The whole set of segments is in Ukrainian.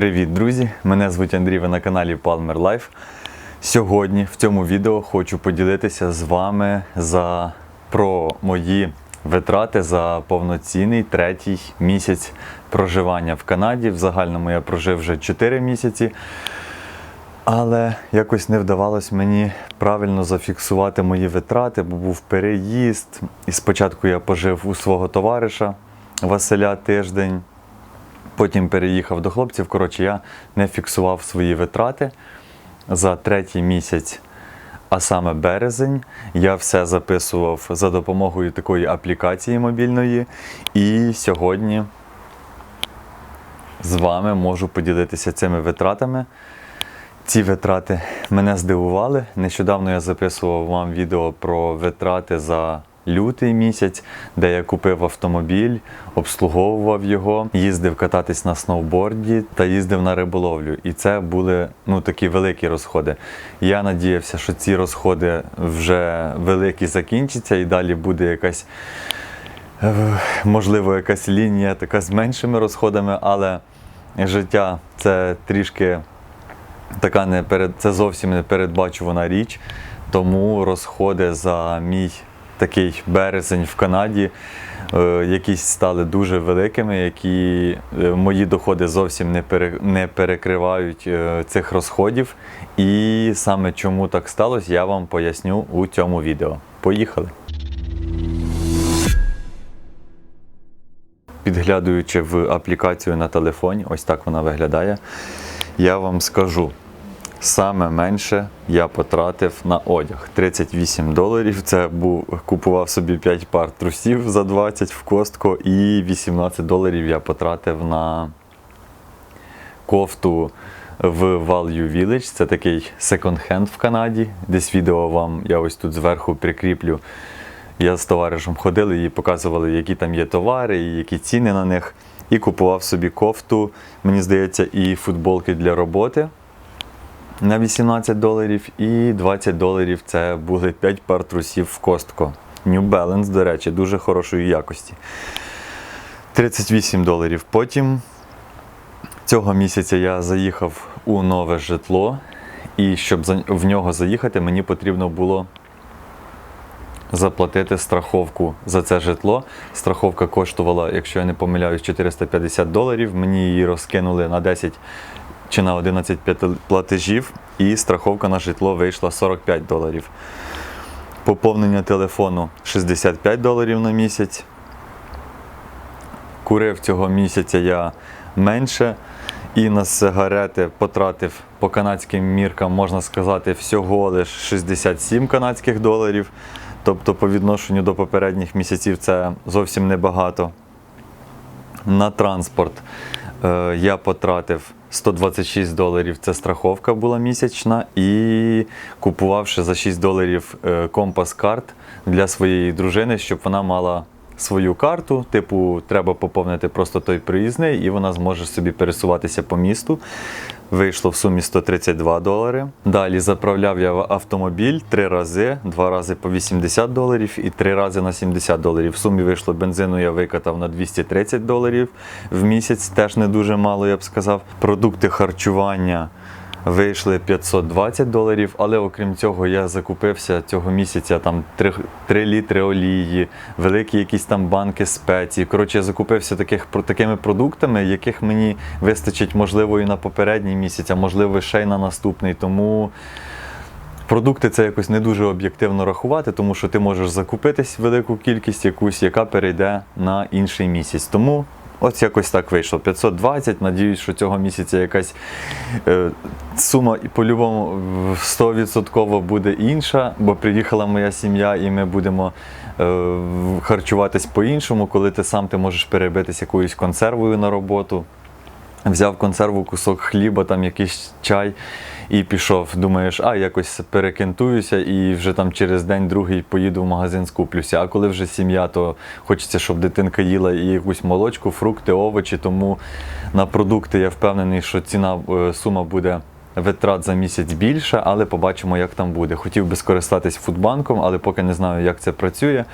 Привіт, друзі! Мене звуть Андрій, ви на каналі Palmer Life. Сьогодні в цьому відео хочу поділитися з вами за, про мої витрати за повноцінний третій місяць проживання в Канаді. В загальному я прожив вже 4 місяці. Але якось не вдавалось мені правильно зафіксувати мої витрати, бо був переїзд. І спочатку я пожив у свого товариша Василя тиждень. Потім переїхав до хлопців. Коротше, я не фіксував свої витрати за третій місяць, а саме березень. Я все записував за допомогою такої аплікації мобільної. І сьогодні з вами можу поділитися цими витратами. Ці витрати мене здивували. Нещодавно я записував вам відео про витрати за лютий місяць, де я купив автомобіль, обслуговував його, їздив кататись на сноуборді та їздив на риболовлю. І це були ну, такі великі розходи. Я надіявся, що ці розходи вже великі закінчаться і далі буде якась. е, Можливо, якась лінія така з меншими розходами, але життя це трішки така не перед це зовсім не передбачувана річ. Тому розходи за мій такий березень в Канаді е, якісь стали дуже великими, які е, мої доходи зовсім не, не перекривають е, цих розходів. І саме чому так сталося, я вам поясню у цьому відео. Поїхали! Підглядуючи в аплікацію на телефоні, ось так вона виглядає, я вам скажу. Саме менше я потратив на одяг 38 доларів. Це був купував собі 5 пар трусів за 20 в Костко, і 18 доларів я потратив на кофту в Value Village. Це такий секонд-хенд в Канаді. Десь відео вам я ось тут зверху прикріплю. Я з товаришем ходили і показували, які там є товари, і які ціни на них. І купував собі кофту, мені здається, і футболки для роботи на 18 доларів, і 20 доларів це були 5 пар трусів в Костко. New Balance, до речі, дуже хорошої якості. 38 доларів. Потім цього місяця я заїхав у нове житло, і щоб в нього заїхати, мені потрібно було заплатити страховку за це житло. Страховка коштувала, якщо я не помиляюсь, 450 доларів. Мені її розкинули на 10 чи на 11 платежів, і страховка на житло вийшла 45 доларів. Поповнення телефону 65 доларів на місяць. Курив цього місяця я менше. І на сигарети потратив по канадським міркам, можна сказати, всього лише 67 канадських доларів. Тобто, по відношенню до попередніх місяців це зовсім небагато. На транспорт я потратив 126 доларів. Це страховка була місячна, і купувавши за 6 доларів е, компас карт для своєї дружини, щоб вона мала свою карту. Типу, треба поповнити просто той проїзний, і вона зможе собі пересуватися по місту. Вийшло в сумі 132 долари. Далі заправляв я автомобіль три рази, два рази по 80 доларів і три рази на 70 доларів. В сумі вийшло бензину, я викатав на 230 доларів в місяць, теж не дуже мало, я б сказав. Продукти харчування. Вийшли 520 доларів, але окрім цього, я закупився цього місяця там 3, 3 літри олії, великі якісь там банки спецій. Коротше, я закупився таких, такими продуктами, яких мені вистачить, можливо, і на попередній місяць, а можливо, ще й на наступний. Тому продукти це якось не дуже об'єктивно рахувати, тому що ти можеш закупитись велику кількість якусь, яка перейде на інший місяць. Тому ось якось так вийшло. 520. Надіюсь, що цього місяця якась е, сума і по-любому 100% буде інша, бо приїхала моя сім'я, і ми будемо е, харчуватись по-іншому, коли ти сам ти можеш перебитись якоюсь консервою на роботу. Взяв консерву, кусок хліба, там якийсь чай і пішов. Думаєш, а якось перекентуюся і вже там через день-другий поїду в магазин скуплюся. А коли вже сім'я, то хочеться, щоб дитинка їла і якусь молочку, фрукти, овочі. Тому на продукти я впевнений, що ціна е, сума буде витрат за місяць більша, але побачимо, як там буде. Хотів би скористатись фудбанком, але поки не знаю, як це працює.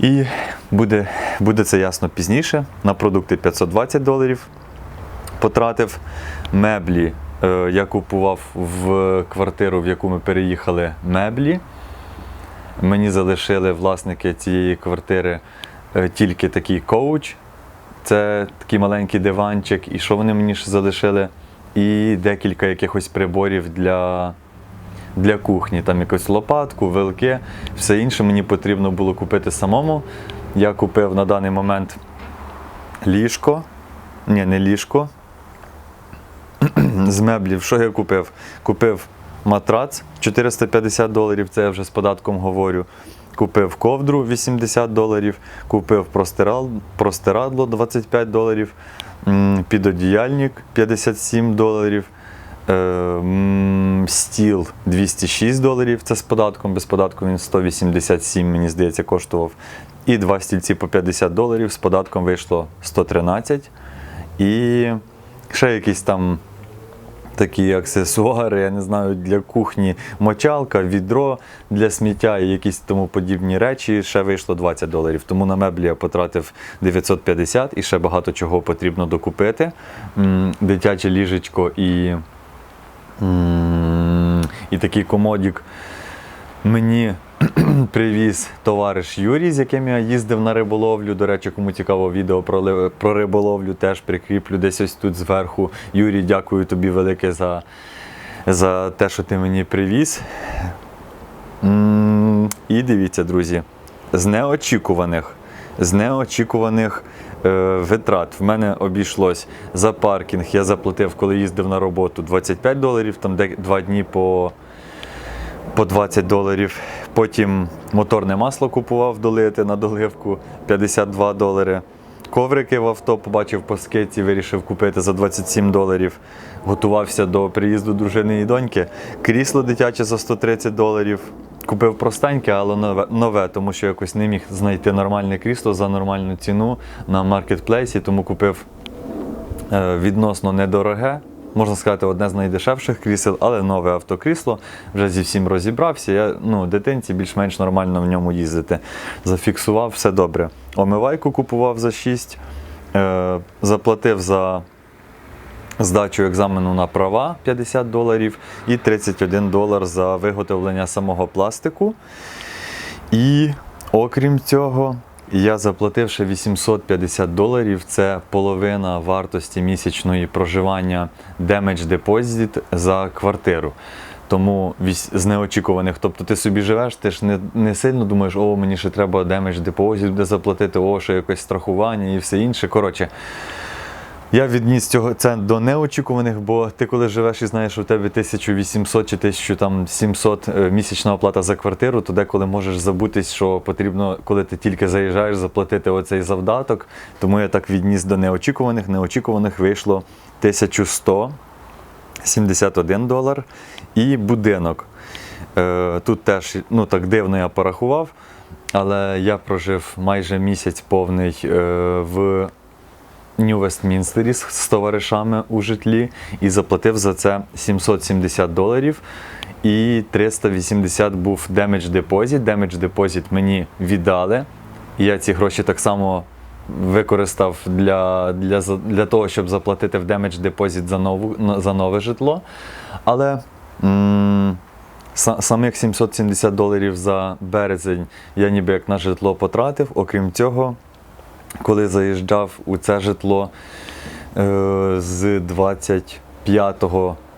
І буде, буде це ясно пізніше. На продукти 520 доларів потратив меблі. Е, Я купував в квартиру, в яку ми переїхали меблі. Мені залишили власники цієї квартири е, тільки такий коуч. Це такий маленький диванчик. І що вони мені ще залишили? І декілька якихось приборів для, для кухні. Там якусь лопатку, вилки, все інше мені потрібно було купити самому. Я купив на даний момент ліжко. Ні, не ліжко. З меблів. Що я купив? Купив матрац 450 доларів, це я вже з податком говорю. Купив ковдру 80 доларів, купив простирадло 25 доларів, підодіяльник 57 доларів, е, стіл 206 доларів, це з податком, без податку він 187, мені здається, коштував. І два стільці по 50 доларів, з податком вийшло 113. І ще якісь там такі аксесуари, я не знаю, для кухні, мочалка, відро для сміття і якісь тому подібні речі. Ще вийшло 20 доларів. Тому на меблі я потратив 950 і ще багато чого потрібно докупити. Дитяче ліжечко і, і такий комодік. Мені привіз товариш Юрій, з яким я їздив на риболовлю. До речі, кому цікаво відео про, про риболовлю, теж прикріплю десь ось тут зверху. Юрій, дякую тобі велике за, за те, що ти мені привіз. І дивіться, друзі, з неочікуваних, з неочікуваних е, витрат в мене обійшлось за паркінг. Я заплатив, коли їздив на роботу 25 доларів, там де два дні по по 20 доларів. Потім моторне масло купував долити на доливку 52 долари. Коврики в авто побачив по скидці, вирішив купити за 27 доларів. Готувався до приїзду дружини і доньки. Крісло дитяче за 130 доларів. Купив простеньке, але нове, нове, тому що якось не міг знайти нормальне крісло за нормальну ціну на маркетплейсі, тому купив е, відносно недороге. Можна сказати, одне з найдешевших крісел, але нове автокрісло. Вже зі всім розібрався. Я ну, дитинці більш-менш нормально в ньому їздити. Зафіксував, все добре. Омивайку купував за 6, е, заплатив за здачу екзамену на права 50 доларів і 31 долар за виготовлення самого пластику. І окрім цього, я заплативши 850 доларів. Це половина вартості місячної проживання Damage Deposit за квартиру. Тому з неочікуваних, тобто ти собі живеш, ти ж не, не сильно думаєш, о, мені ще треба Damage Deposit буде заплатити, о, ще якось страхування і все інше. Коротше, я відніс цього це до неочікуваних, бо ти коли живеш і знаєш, у тебе 1800 чи 1700 е, місячна оплата за квартиру, то деколи можеш забутись, що потрібно, коли ти тільки заїжджаєш, заплатити оцей завдаток. Тому я так відніс до неочікуваних. Неочікуваних вийшло 1171 долар. І будинок. Е, Тут теж ну, так дивно я порахував, але я прожив майже місяць повний е, в Нью Вестмінстері з, товаришами у житлі і заплатив за це 770 доларів. І 380 був Damage Deposit. Damage Deposit мені віддали. Я ці гроші так само використав для, для, для того, щоб заплатити в Damage Deposit за, нову, за нове житло. Але м, самих 770 доларів за березень я ніби як на житло потратив. Окрім цього, коли заїжджав у це житло е, з 25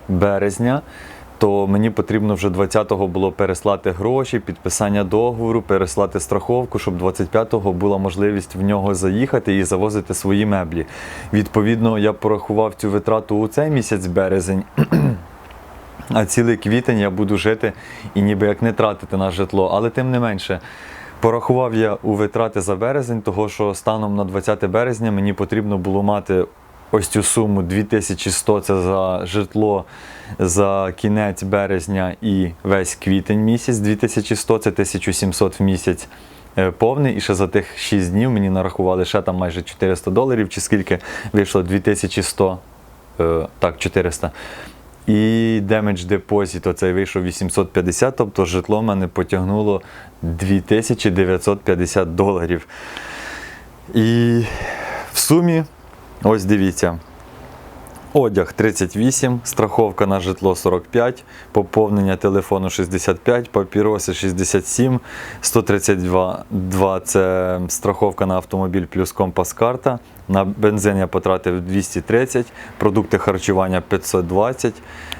березня, то мені потрібно вже 20-го було переслати гроші, підписання договору, переслати страховку, щоб 25-го була можливість в нього заїхати і завозити свої меблі. Відповідно, я порахував цю витрату у цей місяць березень. А цілий квітень я буду жити і ніби як не тратити на житло. Але тим не менше, порахував я у витрати за березень, того що станом на 20 березня мені потрібно було мати ось цю суму 2100 це за житло за кінець березня і весь квітень місяць, 2100 це 1700 в місяць. е, Повний, і ще за тих 6 днів мені нарахували ще там майже 400 доларів, чи скільки вийшло 2100, е, так, 400. І Damage Deposit оцей вийшов 850, тобто житло мене потягнуло 2950 доларів. І в сумі, ось дивіться, Одяг 38, страховка на житло 45, поповнення телефону 65, папіроси 67, 132 2 це страховка на автомобіль плюс компас-карта. На бензин я потратив 230, продукти харчування 520,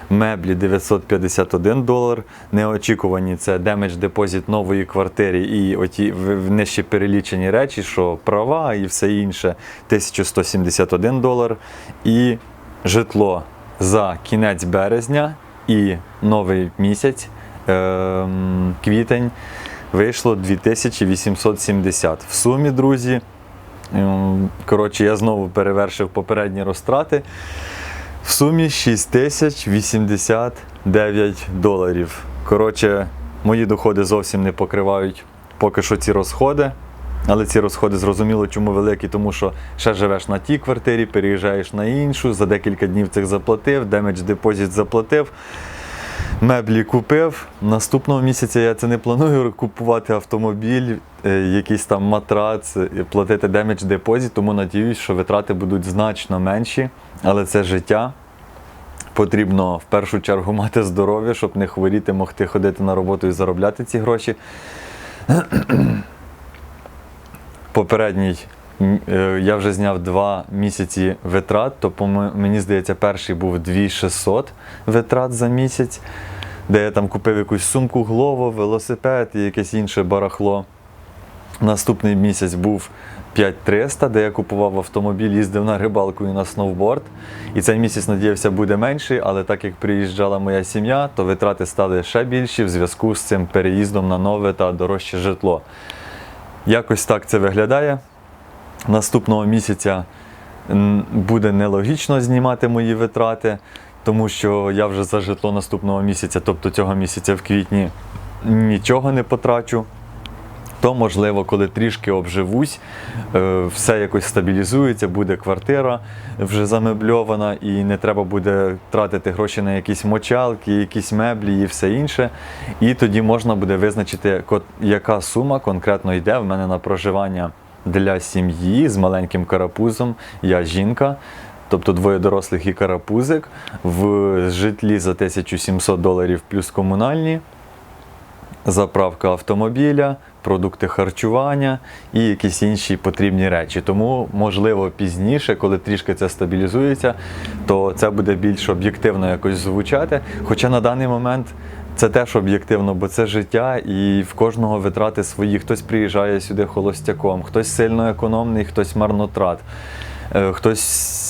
меблі 951 долар. Неочікувані це демедж депозит нової квартири і оті нижче перелічені речі, що права і все інше 1171 долар. І житло за кінець березня і новий місяць, ем, квітень, вийшло 2870. В сумі, друзі, ем, коротше, я знову перевершив попередні розтрати. В сумі 6089 доларів. Коротше, мої доходи зовсім не покривають поки що ці розходи. Але ці розходи зрозуміло, чому великі, тому що ще живеш на тій квартирі, переїжджаєш на іншу, за декілька днів цих заплатив, демедж депозит заплатив, меблі купив. Наступного місяця я це не планую купувати автомобіль, е, якийсь там матрац, е, платити демедж депозит, тому надіюсь, що витрати будуть значно менші, але це життя. Потрібно в першу чергу мати здоров'я, щоб не хворіти, могти ходити на роботу і заробляти ці гроші. Попередній е, я вже зняв два місяці витрат, то по м- мені здається, перший був 2600 витрат за місяць, де я там купив якусь сумку глово, велосипед і якесь інше барахло. Наступний місяць був 5300, де я купував автомобіль, їздив на рибалку і на сноуборд. І цей місяць надіявся буде менший, але так як приїжджала моя сім'я, то витрати стали ще більші в зв'язку з цим переїздом на нове та дорожче житло. Якось так це виглядає. Наступного місяця буде нелогічно знімати мої витрати, тому що я вже за житло наступного місяця, тобто цього місяця в квітні, нічого не потрачу. То, можливо, коли трішки обживусь, е, все якось стабілізується, буде квартира вже замебльована, і не треба буде тратити гроші на якісь мочалки, якісь меблі і все інше. І тоді можна буде визначити, яка сума конкретно йде в мене на проживання для сім'ї з маленьким карапузом. Я жінка. Тобто двоє дорослих і карапузик в житлі за 1700 доларів плюс комунальні заправка автомобіля, продукти харчування і якісь інші потрібні речі. Тому, можливо, пізніше, коли трішки це стабілізується, то це буде більш об'єктивно якось звучати. Хоча на даний момент це теж об'єктивно, бо це життя, і в кожного витрати свої. Хтось приїжджає сюди холостяком, хтось сильно економний, хтось марнотрат. Е,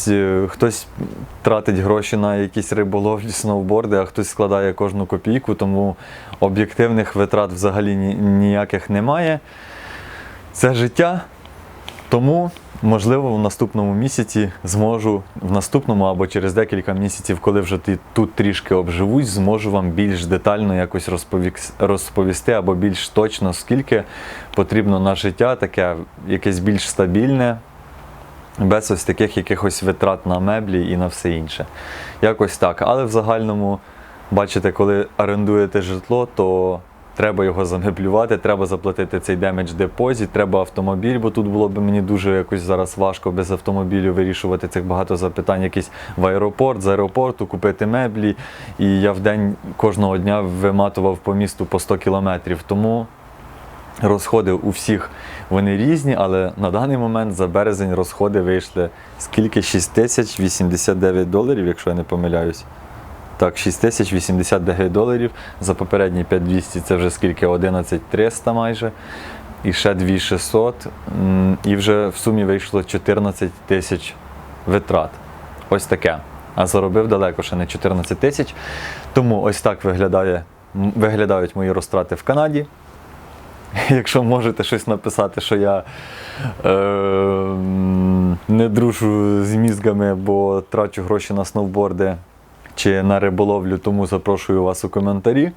Хтось, е, хтось тратить гроші на якісь риболовлі, сноуборди, а хтось складає кожну копійку, тому об'єктивних витрат взагалі ніяких немає. Це життя. Тому, можливо, в наступному місяці зможу, в наступному або через декілька місяців, коли вже тут трішки обживусь, зможу вам більш детально якось розповісти або більш точно, скільки потрібно на життя, таке якесь більш стабільне, без ось таких якихось витрат на меблі і на все інше. Якось так. Але в загальному, бачите, коли орендуєте житло, то треба його замеблювати, треба заплатити цей демедж депозит, треба автомобіль, бо тут було б мені дуже якось зараз важко без автомобілю вирішувати цих багато запитань, якісь в аеропорт, з аеропорту, купити меблі. І я в день кожного дня виматував по місту по 100 кілометрів. Тому Розходи у всіх вони різні, але на даний момент за березень розходи вийшли скільки? 6089 доларів, якщо я не помиляюсь. Так, 6089 доларів. За попередні 5200 це вже скільки? 11300 майже. І ще 2600. І вже в сумі вийшло 14 тисяч витрат. Ось таке. А заробив далеко ще не 14 тисяч. Тому ось так виглядає, виглядають мої розтрати в Канаді. Якщо можете щось написати, що я е, не дружу з мізгами, бо трачу гроші на сноуборди чи на риболовлю, тому запрошую вас у коментарі.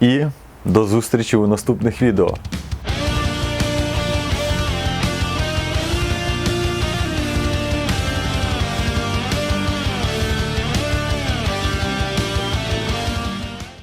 І до зустрічі у наступних відео.